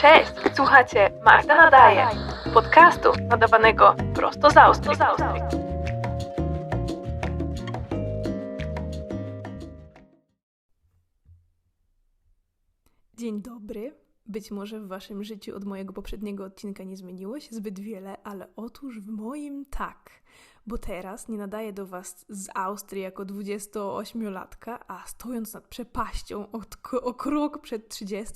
Cześć, słuchacie Magda Nadaje, podcastu nadawanego prosto z Austrii. Dzień dobry. Być może w Waszym życiu od mojego poprzedniego odcinka nie zmieniło się zbyt wiele, ale otóż w moim tak bo teraz nie nadaję do Was z Austrii jako 28-latka, a stojąc nad przepaścią o krok przed 30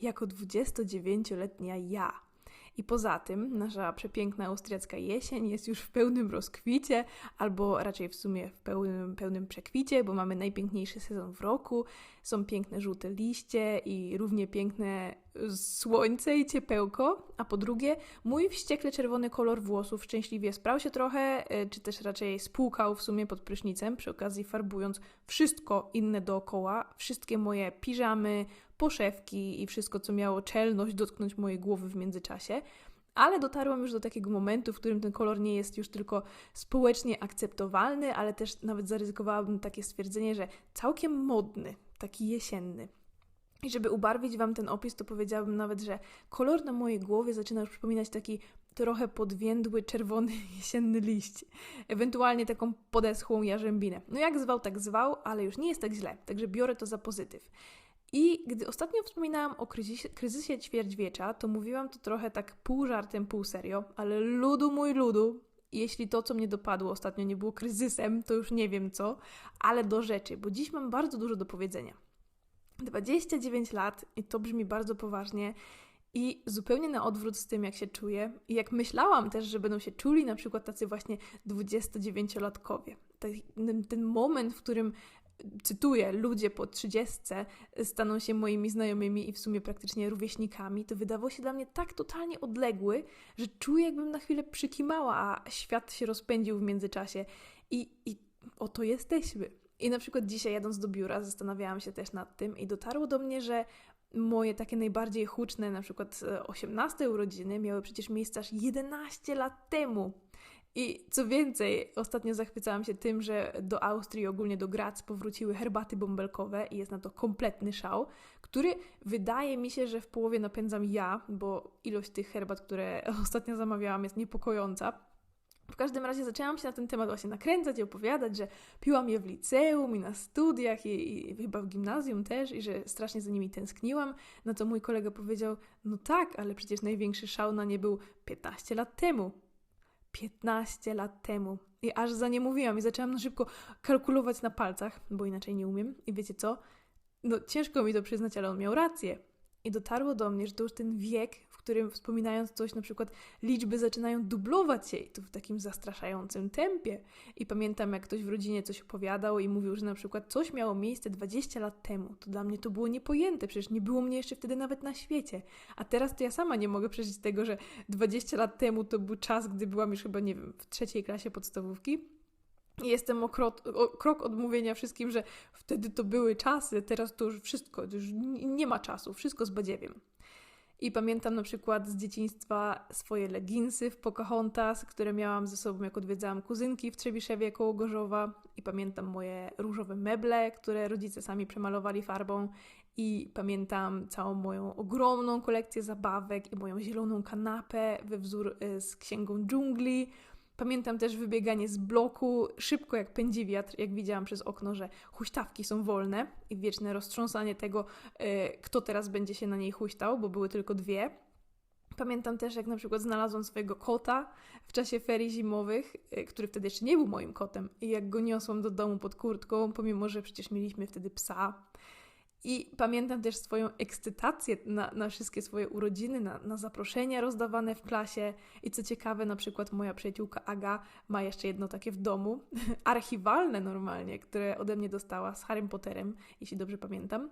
jako 29-letnia ja. I poza tym nasza przepiękna austriacka jesień jest już w pełnym rozkwicie, albo raczej w sumie w pełnym, pełnym przekwicie, bo mamy najpiękniejszy sezon w roku. Są piękne żółte liście i równie piękne słońce i ciepełko. A po drugie, mój wściekle czerwony kolor włosów szczęśliwie sprał się trochę, e, czy też raczej spłukał w sumie pod prysznicem, przy okazji farbując wszystko inne dookoła, wszystkie moje piżamy, poszewki i wszystko, co miało czelność dotknąć mojej głowy w międzyczasie. Ale dotarłam już do takiego momentu, w którym ten kolor nie jest już tylko społecznie akceptowalny, ale też nawet zaryzykowałabym takie stwierdzenie, że całkiem modny, taki jesienny. I żeby ubarwić Wam ten opis, to powiedziałabym nawet, że kolor na mojej głowie zaczyna już przypominać taki trochę podwiędły, czerwony, jesienny liść. Ewentualnie taką podeschłą jarzębinę. No jak zwał, tak zwał, ale już nie jest tak źle, także biorę to za pozytyw. I gdy ostatnio wspominałam o kryzysie, kryzysie ćwierćwiecza, to mówiłam to trochę tak pół żartem, pół serio, ale ludu mój ludu, jeśli to, co mnie dopadło ostatnio nie było kryzysem, to już nie wiem co, ale do rzeczy, bo dziś mam bardzo dużo do powiedzenia. 29 lat i to brzmi bardzo poważnie i zupełnie na odwrót z tym, jak się czuję i jak myślałam też, że będą się czuli na przykład tacy właśnie 29-latkowie. Ten, ten moment, w którym cytuję, ludzie po trzydziestce staną się moimi znajomymi i w sumie praktycznie rówieśnikami, to wydawało się dla mnie tak totalnie odległy, że czuję, jakbym na chwilę przykimała, a świat się rozpędził w międzyczasie. I, i oto jesteśmy. I na przykład dzisiaj jadąc do biura zastanawiałam się też nad tym i dotarło do mnie, że moje takie najbardziej huczne, na przykład 18 urodziny miały przecież miejsce aż 11 lat temu. I co więcej, ostatnio zachwycałam się tym, że do Austrii, ogólnie do Graz, powróciły herbaty bąbelkowe i jest na to kompletny szał, który wydaje mi się, że w połowie napędzam ja, bo ilość tych herbat, które ostatnio zamawiałam, jest niepokojąca. W każdym razie zaczęłam się na ten temat właśnie nakręcać i opowiadać, że piłam je w liceum i na studiach i, i, chyba w gimnazjum też i że strasznie za nimi tęskniłam. Na co mój kolega powiedział, no tak, ale przecież największy szał na nie był 15 lat temu. 15 lat temu. I aż za nie mówiłam i zaczęłam na szybko kalkulować na palcach, bo inaczej nie umiem. I wiecie co? No ciężko mi to przyznać, ale on miał rację. I dotarło do mnie, że to już ten wiek, w którym wspominając coś, na przykład liczby zaczynają dublować się i to w takim zastraszającym tempie. I pamiętam, jak ktoś w rodzinie coś opowiadał i mówił, że na przykład coś miało miejsce 20 lat temu. To dla mnie to było niepojęte, przecież nie było mnie jeszcze wtedy nawet na świecie. A teraz to ja sama nie mogę przeżyć tego, że 20 lat temu to był czas, gdy byłam już chyba, nie wiem, w trzeciej klasie podstawówki Jestem o krok, o krok od mówienia wszystkim, że wtedy to były czasy, teraz to już wszystko, już nie ma czasu, wszystko z badziewiem. I pamiętam na przykład z dzieciństwa swoje leginsy w Pocahontas, które miałam ze sobą, jak odwiedzałam kuzynki w Trzebiszewie koło Gorzowa. I pamiętam moje różowe meble, które rodzice sami przemalowali farbą. I pamiętam całą moją ogromną kolekcję zabawek i moją zieloną kanapę we wzór y, z księgą dżungli Pamiętam też wybieganie z bloku szybko jak pędzi wiatr, jak widziałam przez okno, że huśtawki są wolne i wieczne roztrząsanie tego, yy, kto teraz będzie się na niej huśtał, bo były tylko dwie. Pamiętam też, jak na przykład znalazłam swojego kota w czasie ferii zimowych, yy, który wtedy jeszcze nie był moim kotem, i jak go niosłam do domu pod kurtką, pomimo że przecież mieliśmy wtedy psa. I pamiętam też swoją ekscytację na, na wszystkie swoje urodziny, na, na, zaproszenia rozdawane w klasie. I co ciekawe, na przykład moja przyjaciółka Aga ma jeszcze jedno takie w domu, archiwalne normalnie, które ode mnie dostała z Harrym Potterem, jeśli dobrze pamiętam.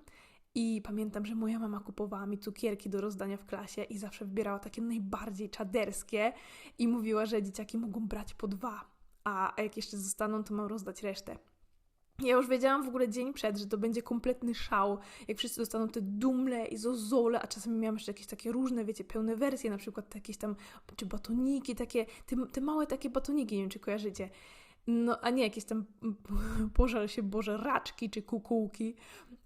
I pamiętam, że moja mama kupowała mi cukierki do rozdania w klasie i zawsze wybierała takie najbardziej czaderskie i mówiła, że dzieciaki mogą brać po dwa, a jak jeszcze zostaną, to mam rozdać resztę. Ja już wiedziałam w ogóle dzień przed, że to będzie kompletny szał, jak wszyscy dostaną te dumle i zozole, a czasami miałam jeszcze jakieś takie różne, wiecie, pełne wersje, na przykład jakieś tam, czy batoniki, takie, te, te małe takie batoniki, nie wiem, czy kojarzycie. No, a nie jakieś tam, pożal się Boże, raczki czy kukułki.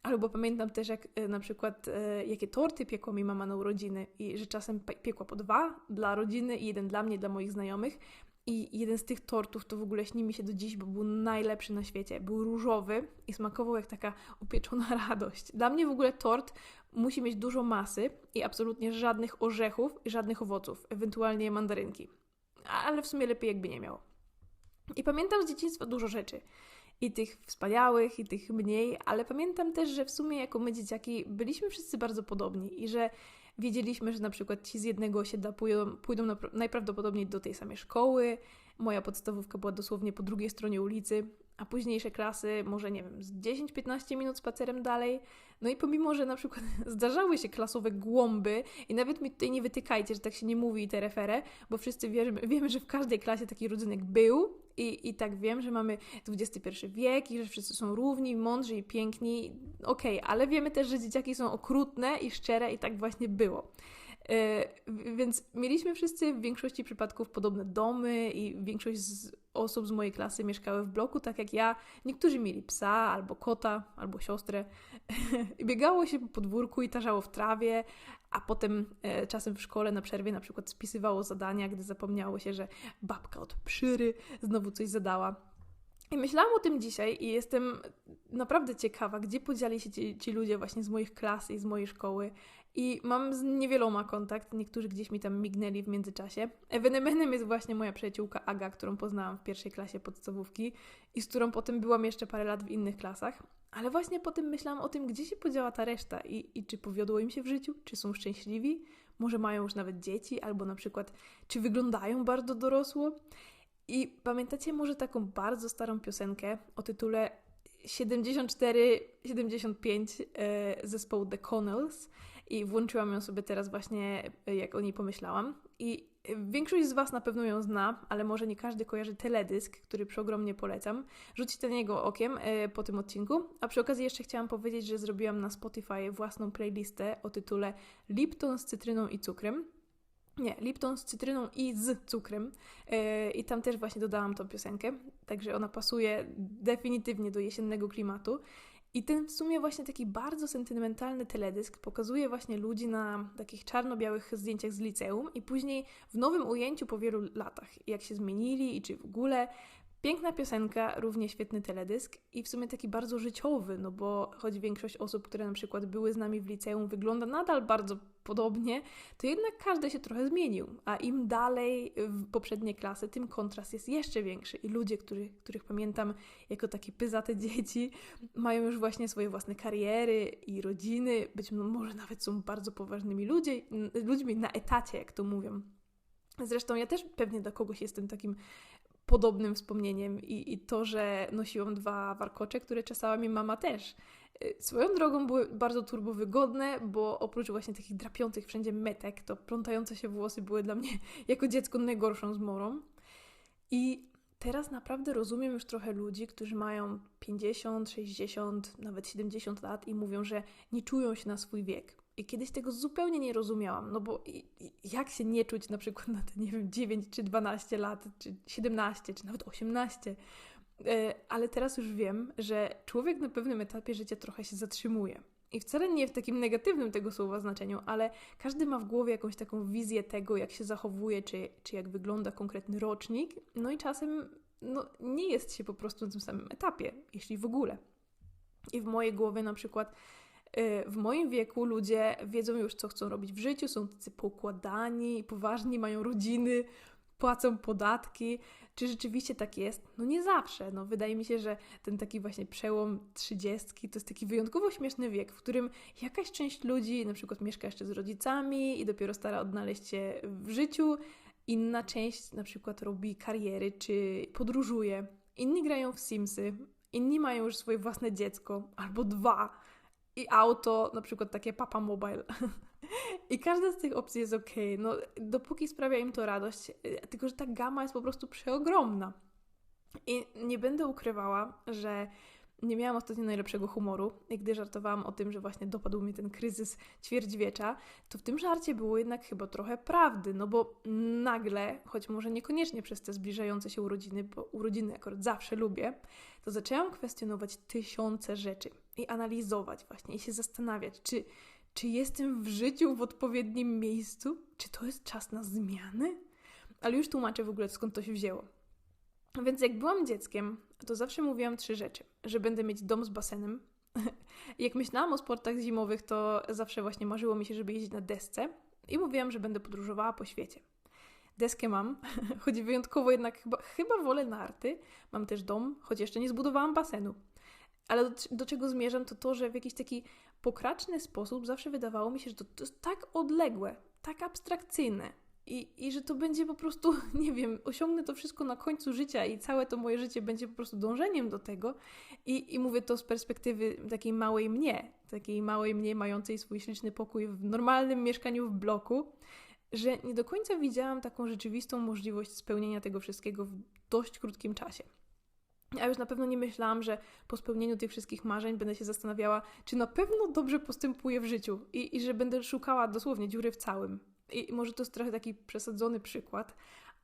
Albo pamiętam też, jak e, na przykład, e, jakie torty piekła mi mama na urodziny i że czasem piekła po dwa dla rodziny i jeden dla mnie, dla moich znajomych. I jeden z tych tortów to w ogóle śni mi się do dziś, bo był najlepszy na świecie. Był różowy i smakował jak taka upieczona radość. Dla mnie w ogóle tort musi mieć dużo masy i absolutnie żadnych orzechów i żadnych owoców, ewentualnie mandarynki. Ale w sumie lepiej jakby nie miał. I pamiętam z dzieciństwa dużo rzeczy. I tych wspaniałych, i tych mniej, ale pamiętam też, że w sumie jako my dzieciaki byliśmy wszyscy bardzo podobni i że wiedzieliśmy, że na przykład ci z jednego osiedla pójdą, pójdą najprawdopodobniej do tej samej szkoły. Moja podstawówka była dosłownie po drugiej stronie ulicy, a późniejsze klasy może, nie wiem, z 10-15 minut spacerem dalej. No i pomimo, że na przykład zdarzały się klasowe głąby i nawet mi tutaj nie wytykajcie, że tak się nie mówi i te referę, bo wszyscy wiemy, wiemy, że w każdej klasie taki rodzynek był i, i tak wiem, że mamy XXI wiek i że wszyscy są równi, mądrzy i piękni. Okej, okay, ale wiemy też, że dzieciaki są okrutne i szczere i tak właśnie było. E, więc mieliśmy wszyscy w większości przypadków podobne domy i większość z osób z mojej klasy mieszkały w bloku, tak jak ja. Niektórzy mieli psa, albo kota, albo siostrę. Biegało się po podwórku i tarzało w trawie, a potem e, czasem w szkole na przerwie na przykład spisywało zadania, gdy zapomniało się, że babka od przyry znowu coś zadała. I myślałam o tym dzisiaj i jestem naprawdę ciekawa, gdzie podzieli się ci, ci, ludzie właśnie z moich klas i z mojej szkoły. I mam z niewieloma kontakt, niektórzy gdzieś mi tam mignęli w międzyczasie. Ewenementem jest właśnie moja przyjaciółka Aga, którą poznałam w pierwszej klasie podstawówki i z którą potem byłam jeszcze parę lat w innych klasach. Ale właśnie potem myślałam o tym, gdzie się podziała ta reszta i, i czy powiodło im się w życiu, czy są szczęśliwi, może mają już nawet dzieci, albo na przykład czy wyglądają bardzo dorosło. I pamiętacie może taką bardzo starą piosenkę o tytule 74-75 e, zespołu The Connells i włączyłam ją sobie teraz właśnie, e, jak o niej pomyślałam. I większość z Was na pewno ją zna, ale może nie każdy kojarzy teledysk, który przeogromnie polecam. Rzućcie na niego okiem e, po tym odcinku. A przy okazji jeszcze chciałam powiedzieć, że zrobiłam na Spotify własną playlistę o tytule Lipton z cytryną i cukrem. Nie, Lipton z cytryną i z cukrem. I tam też właśnie dodałam tą piosenkę, także ona pasuje definitywnie do jesiennego klimatu. I ten w sumie właśnie taki bardzo sentymentalny teledysk pokazuje właśnie ludzi na takich czarno-białych zdjęciach z liceum i później w nowym ujęciu po wielu latach, jak się zmienili i czy w ogóle Piękna piosenka, równie świetny teledysk i w sumie taki bardzo życiowy, no bo choć większość osób, które na przykład były z nami w liceum, wygląda nadal bardzo podobnie, to jednak każdy się trochę zmienił, a im dalej w poprzednie klasy, tym kontrast jest jeszcze większy i ludzie, których, których pamiętam jako takie pyzate dzieci, mają już właśnie swoje własne kariery i rodziny, być może nawet są bardzo poważnymi ludzie, ludźmi na etacie, jak to mówią. Zresztą ja też pewnie dla kogoś jestem takim podobnym wspomnieniem i, i to, że nosiłam dwa warkocze, które czesała mi mama też. Y, swoją drogą były bardzo turbowygodne, bo oprócz właśnie takich drapiących wszędzie metek, to plątające się włosy były dla mnie jako dziecko najgorszą zmorą. I teraz naprawdę rozumiem już trochę ludzi, którzy mają 50, 60, nawet 70 lat i mówią, że nie czują się na swój wiek. I kiedyś tego zupełnie nie rozumiałam, no bo jak się nie czuć na przykład na te, nie wiem, 9 czy 12 lat, czy 17, czy nawet 18. E, ale teraz już wiem, że człowiek na pewnym etapie życia trochę się zatrzymuje. I wcale nie w takim negatywnym tego słowa znaczeniu, ale każdy ma w głowie jakąś taką wizję tego, jak się zachowuje, czy, czy jak wygląda konkretny rocznik. No i czasem no, nie jest się po prostu na tym samym etapie, jeśli w ogóle. I w mojej głowie na przykład w moim wieku ludzie wiedzą już, co chcą robić w życiu, są tacy poukładani, poważni, mają rodziny, płacą podatki. Czy rzeczywiście tak jest? No nie zawsze. No, wydaje mi się, że ten taki właśnie przełom trzydziestki to jest taki wyjątkowo śmieszny wiek, w którym jakaś część ludzi na przykład mieszka jeszcze z rodzicami i dopiero stara odnaleźć się w życiu, inna część na przykład robi kariery czy podróżuje. Inni grają w Simsy, inni mają już swoje własne dziecko albo dwa i auto, na przykład takie Papa Mobile. I każda z tych opcji jest ok, no dopóki sprawia im to radość, y, tylko że ta gama jest po prostu przeogromna. I nie będę ukrywała, że Nie miałam ostatnio najlepszego humoru i gdy żartowałam o tym, że właśnie dopadł mnie ten kryzys ćwierćwiecza, to w tym żarcie było jednak chyba trochę prawdy, no bo nagle, choć może niekoniecznie przez te zbliżające się urodziny, bo urodziny akurat zawsze lubię, to zaczęłam kwestionować tysiące rzeczy i analizować właśnie i się zastanawiać, czy, czy jestem w życiu w odpowiednim miejscu, czy to jest czas na zmiany? Ale już tłumaczę w ogóle skąd to się wzięło. Więc jak byłam dzieckiem, to zawsze mówiłam trzy rzeczy. Że będę mieć dom z basenem. jak myślałam o sportach zimowych, to zawsze właśnie marzyło mi się, żeby jeździć na desce. I mówiłam, że będę podróżowała po świecie. Deskę mam, choć wyjątkowo jednak chyba, chyba wolę narty. Mam też dom, choć jeszcze nie zbudowałam basenu. Ale do, do, czego zmierzam, to to, że w jakiś taki pokraczny sposób zawsze wydawało mi się, że to, to jest tak odległe, tak abstrakcyjne, i, I że to będzie po prostu, nie wiem, osiągnę to wszystko na końcu życia i całe to moje życie będzie po prostu dążeniem do tego. I, i mówię to z perspektywy takiej małej mnie, takiej małej mnie mającej swój śliczny pokój w normalnym mieszkaniu w bloku, że nie do końca widziałam taką rzeczywistą możliwość spełnienia tego wszystkiego w dość krótkim czasie. Ja już na pewno nie myślałam, że po spełnieniu tych wszystkich marzeń będę się zastanawiała, czy na pewno dobrze postępuję w życiu i, i że będę szukała dosłownie dziury w całym. I może to jest trochę taki przesadzony przykład,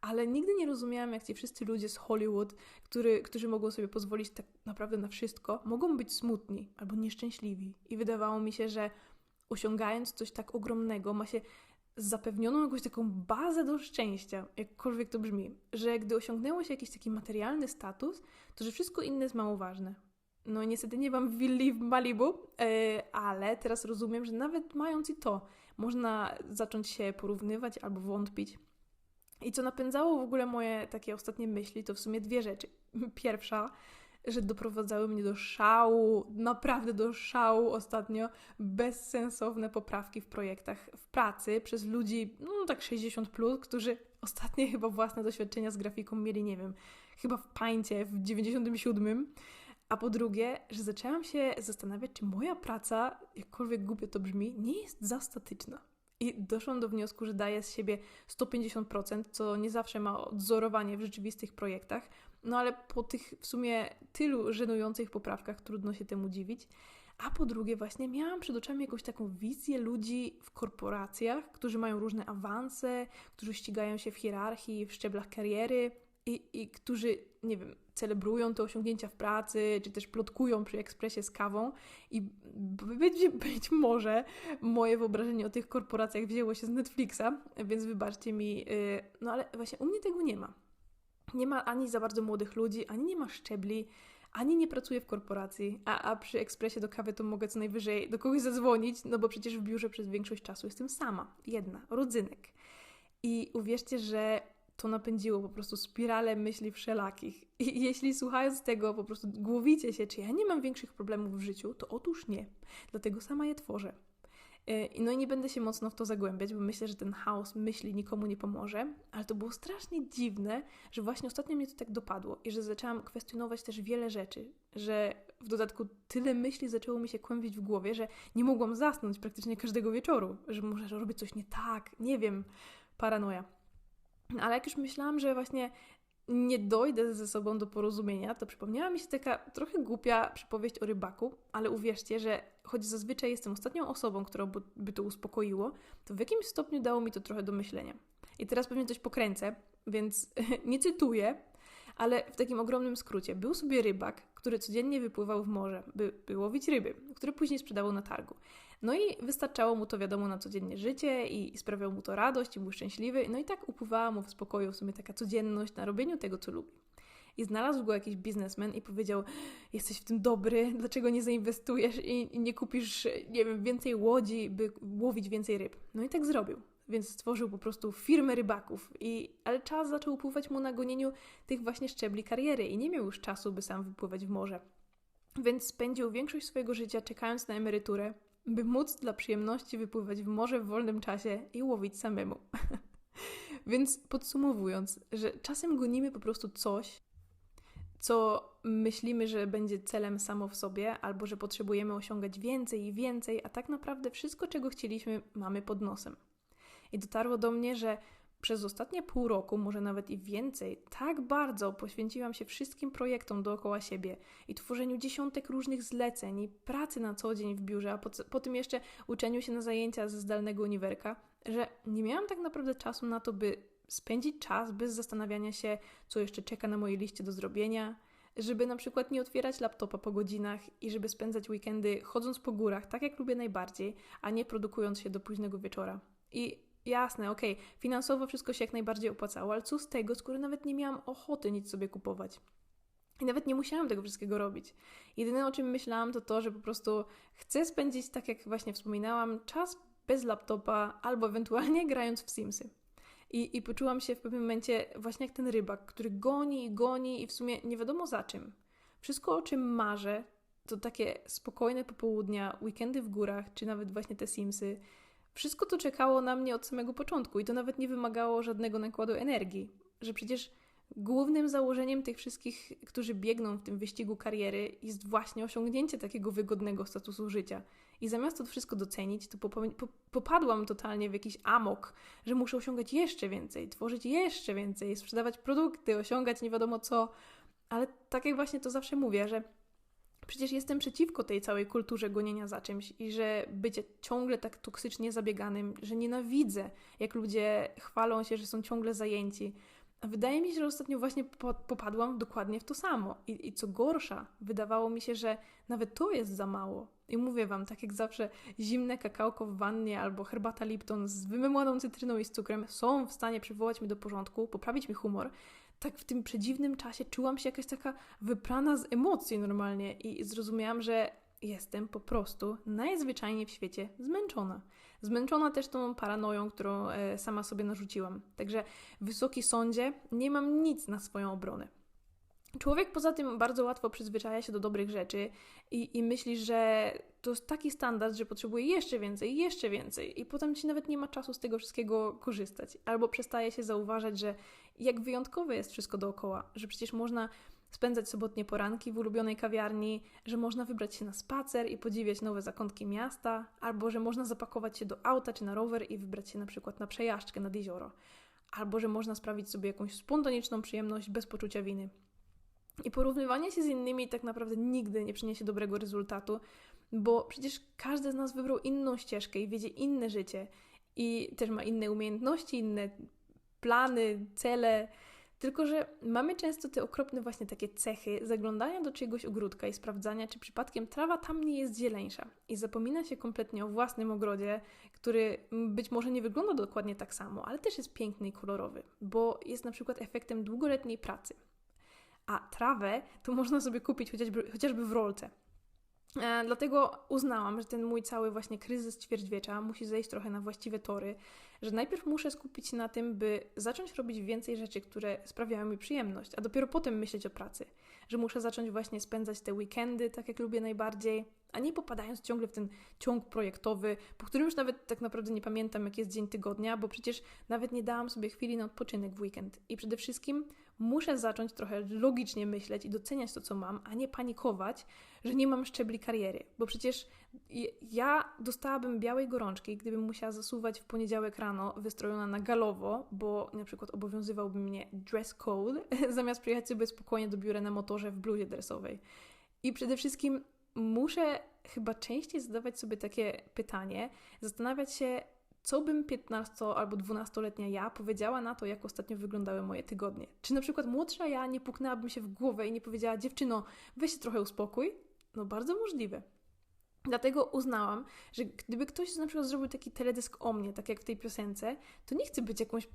ale nigdy nie rozumiałam, jak ci wszyscy ludzie z Hollywood, który, którzy mogą sobie pozwolić tak naprawdę na wszystko, mogą być smutni albo nieszczęśliwi. I wydawało mi się, że osiągając coś tak ogromnego, ma się zapewnioną jakąś taką bazę do szczęścia, jakkolwiek to brzmi, że gdy osiągnęło się jakiś taki materialny status, to że wszystko inne jest mało ważne. No niestety nie mam willi w Malibu, yy, ale teraz rozumiem, że nawet mając i to, można zacząć się porównywać albo wątpić. I co napędzało w ogóle moje takie ostatnie myśli, to w sumie dwie rzeczy. Pierwsza, że doprowadzały mnie do szału, naprawdę do szału ostatnio, bezsensowne poprawki w projektach w pracy przez ludzi, no tak 60, plus, którzy ostatnie chyba własne doświadczenia z grafiką mieli, nie wiem, chyba w pańcie w 97 a po drugie, że zaczęłam się zastanawiać, czy moja praca, jakkolwiek głupio to brzmi, nie jest za statyczna. I doszłam do wniosku, że daję z siebie 150%, co nie zawsze ma odzorowanie w rzeczywistych projektach. No ale po tych w sumie tylu żenujących poprawkach trudno się temu dziwić. A po drugie, właśnie miałam przed oczami jakąś taką wizję ludzi w korporacjach, którzy mają różne awanse, którzy ścigają się w hierarchii, w szczeblach kariery i, i którzy, nie wiem, celebrują te osiągnięcia w pracy, czy też plotkują przy ekspresie z kawą. I być, być może moje wyobrażenie o tych korporacjach wzięło się z Netflixa, więc wybaczcie mi. Y, no ale właśnie u mnie tego nie ma. Nie ma ani za bardzo młodych ludzi, ani nie ma szczebli, ani nie pracuję w korporacji, a, a przy ekspresie do kawy to mogę co najwyżej do kogoś zadzwonić, no bo przecież w biurze przez większość czasu jestem sama, jedna, rodzynek. I uwierzcie, że to napędziło po prostu spiralę myśli wszelakich. I jeśli słuchając tego po prostu głowicie się, czy ja nie mam większych problemów w życiu, to otóż nie. Dlatego sama je tworzę. E, no i nie będę się mocno w to zagłębiać, bo myślę, że ten chaos myśli nikomu nie pomoże, ale to było strasznie dziwne, że właśnie ostatnio mnie to tak dopadło i że zaczęłam kwestionować też wiele rzeczy, że w dodatku tyle myśli zaczęło mi się kłębić w głowie, że nie mogłam zasnąć praktycznie każdego wieczoru, że może robię coś nie tak, nie wiem, paranoja. Ale jak już myślałam, że właśnie nie dojdę ze sobą do porozumienia, to przypomniała mi się taka trochę głupia przypowieść o rybaku, ale uwierzcie, że choć zazwyczaj jestem ostatnią osobą, którą by to uspokoiło, to w jakimś stopniu dało mi to trochę do myślenia. I teraz pewnie coś pokręcę, więc nie cytuję, ale w takim ogromnym skrócie. Był sobie rybak, który codziennie wypływał w morze, by, by łowić ryby, które później sprzedawał na targu. No i wystarczało mu to, wiadomo, na codziennie życie i sprawiało mu to radość i był szczęśliwy. No i tak upływała mu w spokoju w sumie taka codzienność na robieniu tego, co lubi. I znalazł go jakiś biznesmen i powiedział: Jesteś w tym dobry, dlaczego nie zainwestujesz i nie kupisz, nie wiem, więcej łodzi, by łowić więcej ryb? No i tak zrobił. Więc stworzył po prostu firmę rybaków. I, ale czas zaczął upływać mu na gonieniu tych właśnie szczebli kariery i nie miał już czasu, by sam wypływać w morze. Więc spędził większość swojego życia czekając na emeryturę, by móc dla przyjemności wypływać w morze w wolnym czasie i łowić samemu. Więc podsumowując, że czasem gonimy po prostu coś, co myślimy, że będzie celem samo w sobie, albo że potrzebujemy osiągać więcej i więcej, a tak naprawdę wszystko, czego chcieliśmy, mamy pod nosem. I dotarło do mnie, że przez ostatnie pół roku, może nawet i więcej, tak bardzo poświęciłam się wszystkim projektom dookoła siebie i tworzeniu dziesiątek różnych zleceń i pracy na co dzień w biurze, a po, po tym jeszcze uczeniu się na zajęcia ze zdalnego uniwerka, że nie miałam tak naprawdę czasu na to, by spędzić czas bez zastanawiania się, co jeszcze czeka na mojej liście do zrobienia, żeby na przykład nie otwierać laptopa po godzinach i żeby spędzać weekendy chodząc po górach, tak jak lubię najbardziej, a nie produkując się do późnego wieczora. I jasne, okej, okay, finansowo wszystko się jak najbardziej opłacało, ale co z tego, skoro nawet nie miałam ochoty nic sobie kupować? I nawet nie musiałam tego wszystkiego robić. Jedyne o czym myślałam to to, że po prostu chcę spędzić, tak jak właśnie wspominałam, czas bez laptopa albo ewentualnie grając w Simsy. I, I poczułam się w pewnym momencie właśnie jak ten rybak, który goni i goni i w sumie nie wiadomo za czym. Wszystko, o czym marzę, to takie spokojne popołudnia, weekendy w górach, czy nawet właśnie te Simsy. Wszystko to czekało na mnie od samego początku i to nawet nie wymagało żadnego nakładu energii. Że przecież głównym założeniem tych wszystkich, którzy biegną w tym wyścigu kariery, jest właśnie osiągnięcie takiego wygodnego statusu życia. I zamiast to wszystko docenić, to popadłam totalnie w jakiś amok, że muszę osiągać jeszcze więcej, tworzyć jeszcze więcej, sprzedawać produkty, osiągać nie wiadomo co. Ale tak jak właśnie to zawsze mówię, że przecież jestem przeciwko tej całej kulturze gonienia za czymś i że bycie ciągle tak toksycznie zabieganym, że nienawidzę, jak ludzie chwalą się, że są ciągle zajęci. A wydaje mi się, że ostatnio właśnie popadłam dokładnie w to samo. I, I co gorsza, wydawało mi się, że nawet to jest za mało. I mówię Wam, tak jak zawsze, zimne kakałko w wannie albo herbata Lipton z wymymłaną cytryną i z cukrem są w stanie przywołać mnie do porządku, poprawić mi humor. Tak w tym przedziwnym czasie czułam się jakaś taka wyprana z emocji normalnie i zrozumiałam, że jestem po prostu najzwyczajniej w świecie zmęczona. Zmęczona też tą paranoją, którą e, sama sobie narzuciłam. Także, wysoki sądzie, nie mam nic na swoją obronę. Człowiek poza tym bardzo łatwo przyzwyczaja się do dobrych rzeczy i, i myśli, że to jest taki standard, że potrzebuje jeszcze więcej, jeszcze więcej, i potem ci nawet nie ma czasu z tego wszystkiego korzystać. Albo przestaje się zauważać, że jak wyjątkowe jest wszystko dookoła, że przecież można spędzać sobotnie poranki w ulubionej kawiarni, że można wybrać się na spacer i podziwiać nowe zakątki miasta, albo że można zapakować się do auta czy na rower i wybrać się na przykład na przejażdżkę nad jezioro, albo że można sprawić sobie jakąś spontaniczną przyjemność bez poczucia winy. I porównywanie się z innymi tak naprawdę nigdy nie przyniesie dobrego rezultatu, bo przecież każdy z nas wybrał inną ścieżkę i wiedzie inne życie i też ma inne umiejętności, inne plany, cele. Tylko, że mamy często te okropne właśnie takie cechy zaglądania do czyjegoś ogródka i sprawdzania, czy przypadkiem trawa tam nie jest zieleńsza. I zapomina się kompletnie o własnym ogrodzie, który być może nie wygląda dokładnie tak samo, ale też jest piękny i kolorowy, bo jest na przykład efektem długoletniej pracy a trawę to można sobie kupić chociażby, chociażby w rolce. E, dlatego uznałam, że ten mój cały właśnie kryzys ćwierćwiecza musi zejść trochę na właściwe tory, że najpierw muszę skupić się na tym, by zacząć robić więcej rzeczy, które sprawiają mi przyjemność, a dopiero potem myśleć o pracy. Że muszę zacząć właśnie spędzać te weekendy tak, jak lubię najbardziej, a nie popadając ciągle w ten ciąg projektowy, po którym już nawet tak naprawdę nie pamiętam, jaki jest dzień tygodnia, bo przecież nawet nie dałam sobie chwili na odpoczynek w weekend. I przede wszystkim muszę zacząć trochę logicznie myśleć i doceniać to, co mam, a nie panikować, że nie mam szczebli kariery, bo przecież ja dostałabym białej gorączki, gdybym musiała zasuwać w poniedziałek rano wystrojona na galowo, bo na przykład obowiązywałby mnie dress code, zamiast przyjechać sobie spokojnie do biura na motorze w bluzie dresowej. I przede wszystkim muszę chyba częściej zadawać sobie takie pytanie, zastanawiać się, co bym 15 albo 12-letnia ja powiedziała na to, jak ostatnio wyglądały moje tygodnie. Czy na przykład młodsza ja nie puknęłabym się w głowę i nie powiedziała, dziewczyno, weź się trochę uspokój? No bardzo możliwe. Dlatego uznałam, że gdyby ktoś na przykład zrobił taki teledysk o mnie, tak jak w tej piosence, to nie chcę być jakąś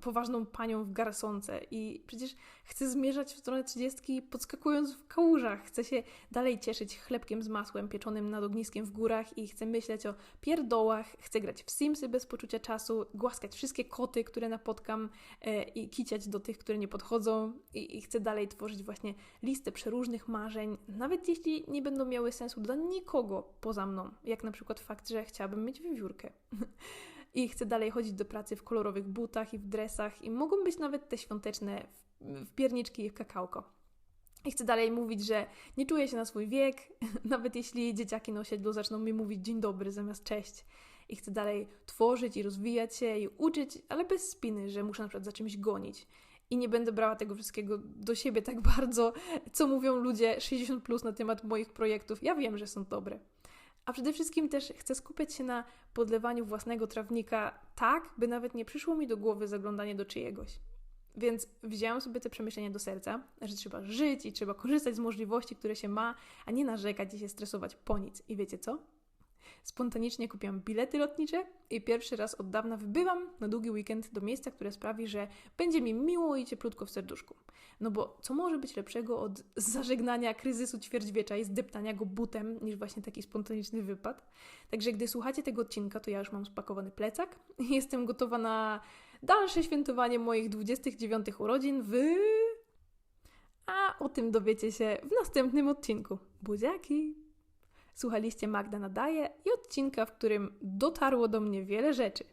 poważną panią w garsonce i przecież chcę zmierzać w stronę trzydziestki podskakując w kałużach. Chcę się dalej cieszyć chlebkiem z masłem pieczonym nad ogniskiem w górach i chcę myśleć o pierdołach, chcę grać w Simsy bez poczucia czasu, głaskać wszystkie koty, które napotkam e, i kiciać do tych, które nie podchodzą. I, i chcę dalej tworzyć właśnie listę przeróżnych marzeń, nawet jeśli nie będą miały sensu dla nikogo, nikogo poza mną, jak na przykład fakt, że chciałabym mieć wiewiórkę. I chcę dalej chodzić do pracy w kolorowych butach i w dresach i mogą być nawet te świąteczne w pierniczki i w kakałko. I chcę dalej mówić, że nie czuję się na swój wiek, nawet jeśli dzieciaki na osiedlu zaczną mi mówić dzień dobry zamiast cześć. i chcę dalej tworzyć i rozwijać się i uczyć, ale bez spiny, że muszę na przykład za czymś gonić. I nie będę brała tego wszystkiego do siebie tak bardzo, co mówią ludzie 60 plus na temat moich projektów. Ja wiem, że są dobre. A przede wszystkim też chcę skupiać się na podlewaniu własnego trawnika tak, by nawet nie przyszło mi do głowy zaglądanie do czyjegoś. Więc wzięłam sobie te przemyślenia do serca, że trzeba żyć i trzeba korzystać z możliwości, które się ma, a nie narzekać i się stresować po nic. I wiecie co? Spontanicznie kupiłam bilety lotnicze i pierwszy raz od dawna wybywam na długi weekend do miejsca, które sprawi, że będzie mi miło i cieplutko w serduszku. No bo co może być lepszego od zażegnania kryzysu ćwierćwiecza i zdeptania go butem, niż właśnie taki spontaniczny wypad? Także gdy słuchacie tego odcinka, to ja już mam spakowany plecak i jestem gotowa na dalsze świętowanie moich 29 urodzin w... A o tym dowiecie się w następnym odcinku. Buziaki! Słuchaliście Magda Nadaje i odcinka, w którym dotarło do mnie wiele rzeczy.